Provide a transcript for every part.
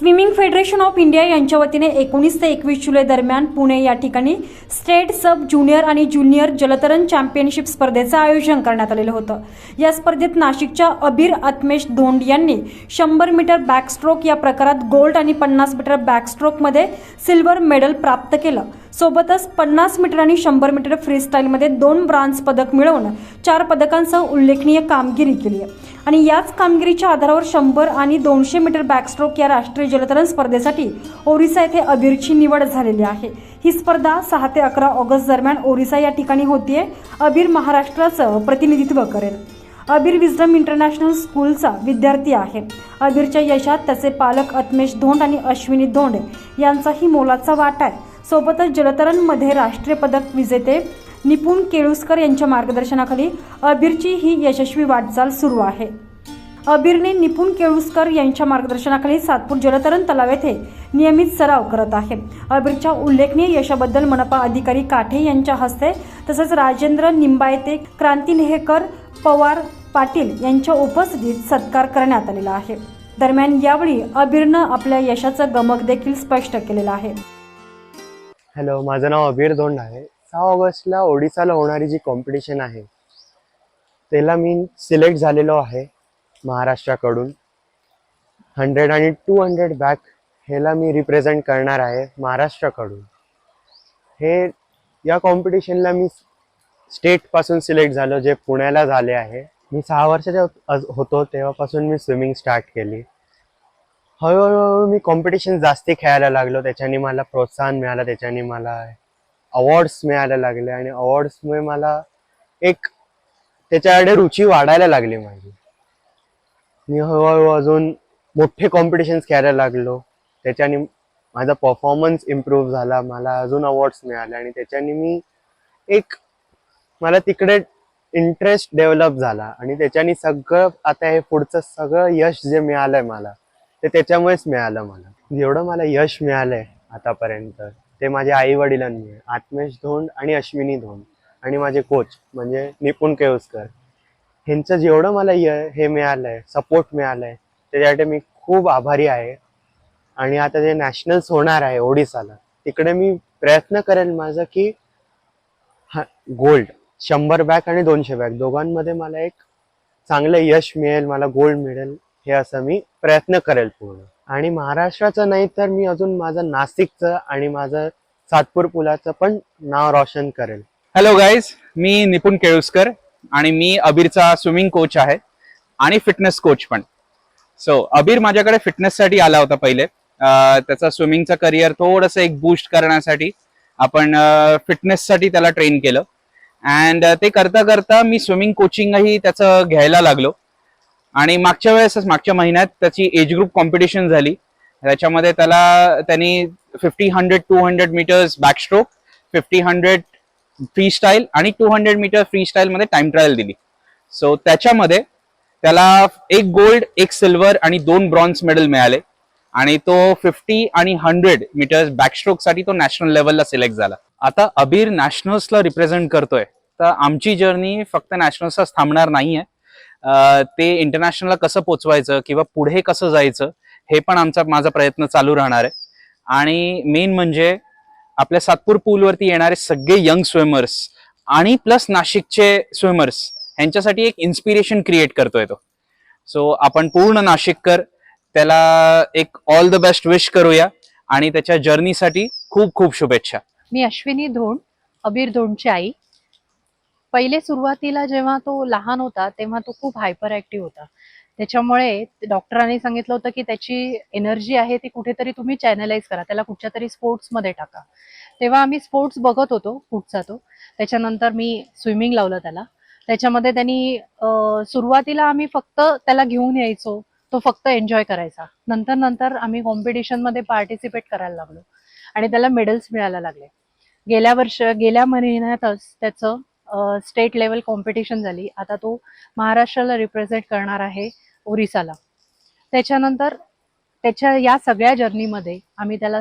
Swimming federation of India यांच्या वतीने एकोणीस ते एकवीस जुलै दरम्यान पुणे या ठिकाणी स्टेट सब ज्युनियर आणि ज्युनियर जलतरण चॅम्पियनशिप स्पर्धेचं आयोजन करण्यात आलेलं होतं. या स्पर्धेत नाशिकच्या अबीर आत्मेश धोंड यांनी शंभर मीटर बॅकस्ट्रोक या प्रकारात गोल्ड आणि पन्नास मीटर बॅकस्ट्रोकमध्ये सिल्वर मेडल प्राप्त केलं. सोबतच पन्नास मीटर आणि शंभर मीटर फ्रीस्टाईलमध्ये दोन ब्रांझ पदक मिळवून चार पदकांसह उल्लेखनीय कामगिरी केली आहे. आणि याच कामगिरीच्या आधारावर शंभर आणि दोनशे मीटर बॅकस्ट्रोक या राष्ट्रीय जलतरण स्पर्धेसाठी ओरिसा येथे अबीरची निवड झालेली आहे. ही स्पर्धा सहा ते अकरा ऑगस्ट दरम्यान ओरिसा या ठिकाणी होतीये अबीर महाराष्ट्राचं प्रतिनिधित्व करेल. अबीर विजडम इंटरनॅशनल स्कूलचा विद्यार्थी आहे. अबीरच्या यशात त्याचे पालक अत्मेश धोंड आणि अश्विनी धोंड यांचाही मोलाचा वाटा आहे. सोबतच जलतरणमध्ये राष्ट्रीय पदक विजेते निपुण केळुसकर यांच्या मार्गदर्शनाखाली अबीरची ही यशस्वी वाटचाल सुरू आहे. अबीरने निपुण केळुसकर यांच्या मार्गदर्शनाखाली सातपूर जलतरण तलाव येथे नियमित सराव करत आहे. अबीरच्या उल्लेखनीय यशाबद्दल मनपा अधिकारी काठे यांच्या हस्ते तसंच राजेंद्र निंबायते क्रांती नेहेकर पवार पाटील यांच्या उपस्थितीत सत्कार करण्यात आलेला आहे. दरम्यान यावेळी अबीरनं आपल्या यशाचं गमक देखील स्पष्ट केलेलं आहे. हॅलो माझं नाव अबीर धोंड आहे. सहा ऑगस्टला ओडिसाला होणारी जी कॉम्पिटिशन आहे त्याला मी सिलेक्ट झालेलो आहे महाराष्ट्राकडून. हंड्रेड आणि टू हंड्रेड बॅक ह्याला मी रिप्रेझेंट करणार आहे महाराष्ट्राकडून. हे या कॉम्पिटिशनला मी स्टेटपासून सिलेक्ट झालो जे पुण्याला झाले आहे. मी सहा वर्षाच्या होतो तेव्हापासून मी स्विमिंग स्टार्ट केली. हळूहळू मी कॉम्पिटिशन जास्ती खेळायला लागलो. त्याच्याने मला प्रोत्साहन मिळालं त्याच्याने मला अवॉर्ड्स मिळायला लागले आणि अवॉर्ड्समुळे मला एक त्याच्याकडे रुची वाढायला लागली माझी. मी हळूहळू अजून मोठे कॉम्पिटिशन्स खेळायला लागलो. त्याच्याने माझा परफॉर्मन्स इम्प्रूव्ह झाला मला अजून अवॉर्ड्स मिळाले आणि त्याच्याने मी एक मला तिकडे इंटरेस्ट डेव्हलप झाला आणि त्याच्याने सगळं आता हे पुढचं सगळं यश जे मिळालंय मला ते त्याच्यामुळेच मिळालं मला. जेवढं मला यश मिळालंय आतापर्यंत ते माझ्या आई वडिलांमुळे आत्मेश धोंड आणि अश्विनी धोंड आणि माझे कोच म्हणजे निपुण केळुसकर ह्यांचं जेवढं मला य हे मिळालंय सपोर्ट मिळालंय त्याच्यासाठी मी खूप आभारी आहे. आणि आता जे नॅशनल्स होणार आहे ओडिसाला तिकडे मी प्रयत्न करेल माझा की हा गोल्ड शंभर बॅक आणि दोनशे बॅक दोघांमध्ये मला एक चांगलं यश मिळेल मला गोल्ड मिळेल. हे असं मी प्रयत्न करेल पूर्ण. आणि महाराष्ट्राचं नाही तर मी अजून माझं नाशिकचं आणि माझं सातपूर पुलाचं पण नाव रोशन करेल. हॅलो गाईज मी निपुण केळुसकर आणि मी अबीरचा स्विमिंग कोच आहे आणि फिटनेस कोच पण. सो अबीर माझ्याकडे फिटनेससाठी आला होता पहिले. त्याचा स्विमिंगचं करिअर थोडंसं एक बूस्ट करण्यासाठी आपण फिटनेससाठी त्याला ट्रेन केलं. अँड ते करता करता मी स्विमिंग कोचिंगही त्याचं घ्यायला लागलो. आणि मागच्या वेळेसच मागच्या महिन्यात त्याची एज ग्रुप कॉम्पिटिशन झाली. त्याच्यामध्ये त्याला त्यांनी fifty hundred two hundred metres backstroke fifty hundred freestyle आणि two hundred metre freestyle मध्ये टाइम ट्रायल दिली. सो त्याच्यामध्ये त्याला एक गोल्ड एक सिल्वर आणि दोन ब्रॉन्झ मेडल मिळाले. आणि तो फिफ्टी आणि हंड्रेड मीटर्स बॅकस्ट्रोकसाठी तो नॅशनल लेवलला सिलेक्ट झाला. आता अबीर नॅशनल्सला रिप्रेझेंट करतोय. तर आमची जर्नी फक्त नॅशनल्सच थांबणार नाहीये. ते इंटरनॅशनलला कसं पोचवायचं किंवा पुढे कसं जायचं हे पण आमचा माझा प्रयत्न चालू राहणार आहे. आणि मेन म्हणजे आपल्या सातपूर पूलवरती येणारे सगळे यंग स्विमर्स आणि प्लस नाशिकचे स्विमर्स यांच्यासाठी एक इन्स्पिरेशन क्रिएट करतोय तो. सो आपण पूर्ण नाशिककर त्याला एक ऑल द बेस्ट विश करूया आणि त्याच्या जर्नीसाठी खूप खूप शुभेच्छा. मी अश्विनी धोंड अबीर धोंडची आई. पहिले सुरुवातीला जेव्हा तो लहान होता तेव्हा तो खूप हायपर ऍक्टिव्ह होता. त्याच्यामुळे डॉक्टरांनी सांगितलं होतं की त्याची एनर्जी आहे ती कुठेतरी तुम्ही चॅनलाइज करा त्याला कुठच्या तरी स्पोर्ट्समध्ये टाका. तेव्हा आम्ही स्पोर्ट्स बघत होतो कुठचा तो. त्याच्यानंतर मी स्विमिंग लावलं त्याला. त्याच्यामध्ये त्यांनी सुरुवातीला आम्ही फक्त त्याला घेऊन यायचो तो फक्त एन्जॉय करायचा. नंतर नंतर आम्ही कॉम्पिटिशनमध्ये पार्टिसिपेट करायला लागलो. आणि त्याला मेडल्स मिळायला लागले. गेल्या वर्ष गेल्या महिन्यातच त्याचं स्टेट लेवल कॉम्पिटिशन झाली. आता तो महाराष्ट्राला रिप्रेझेंट करणार आहे ओरिसाला. त्याच्यानंतर त्याच्या या सगळ्या जर्नीमध्ये आम्ही त्याला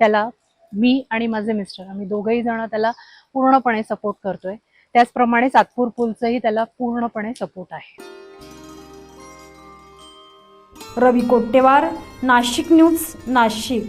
त्याला मी आणि माझे मिस्टर आम्ही दोघंही जण त्याला पूर्णपणे सपोर्ट करतोय. त्याचप्रमाणे सातपूर पूलचंही त्याला पूर्णपणे सपोर्ट आहे. रवी कोट्टेवार नाशिक न्यूज नाशिक.